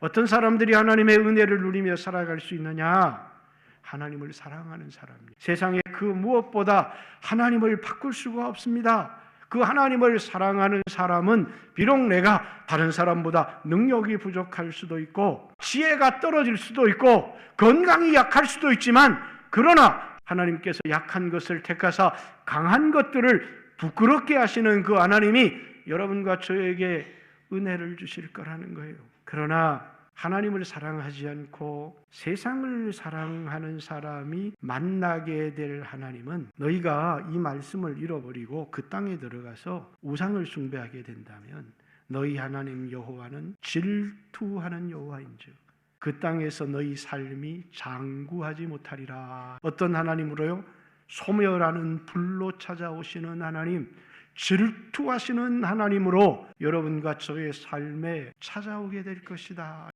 어떤 사람들이 하나님의 은혜를 누리며 살아갈 수 있느냐? 하나님을 사랑하는 사람입니다. 세상에 그 무엇보다 하나님을 바꿀 수가 없습니다. 그 하나님을 사랑하는 사람은 비록 내가 다른 사람보다 능력이 부족할 수도 있고 지혜가 떨어질 수도 있고 건강이 약할 수도 있지만 그러나 하나님께서 약한 것을 택하사 강한 것들을 부끄럽게 하시는 그 하나님이 여러분과 저에게 은혜를 주실 거라는 거예요. 그러나 하나님을 사랑하지 않고 세상을 사랑하는 사람이 만나게 될 하나님은 너희가 이 말씀을 잃어버리고 그 땅에 들어가서 우상을 숭배하게 된다면 너희 하나님 여호와는 질투하는 여호와인즉 그 땅에서 너희 삶이 장구하지 못하리라. 어떤 하나님으로요? 소멸하는 불로 찾아오시는 하나님, 질투하시는 하나님으로 여러분과 저의 삶에 찾아오게 될 것이다.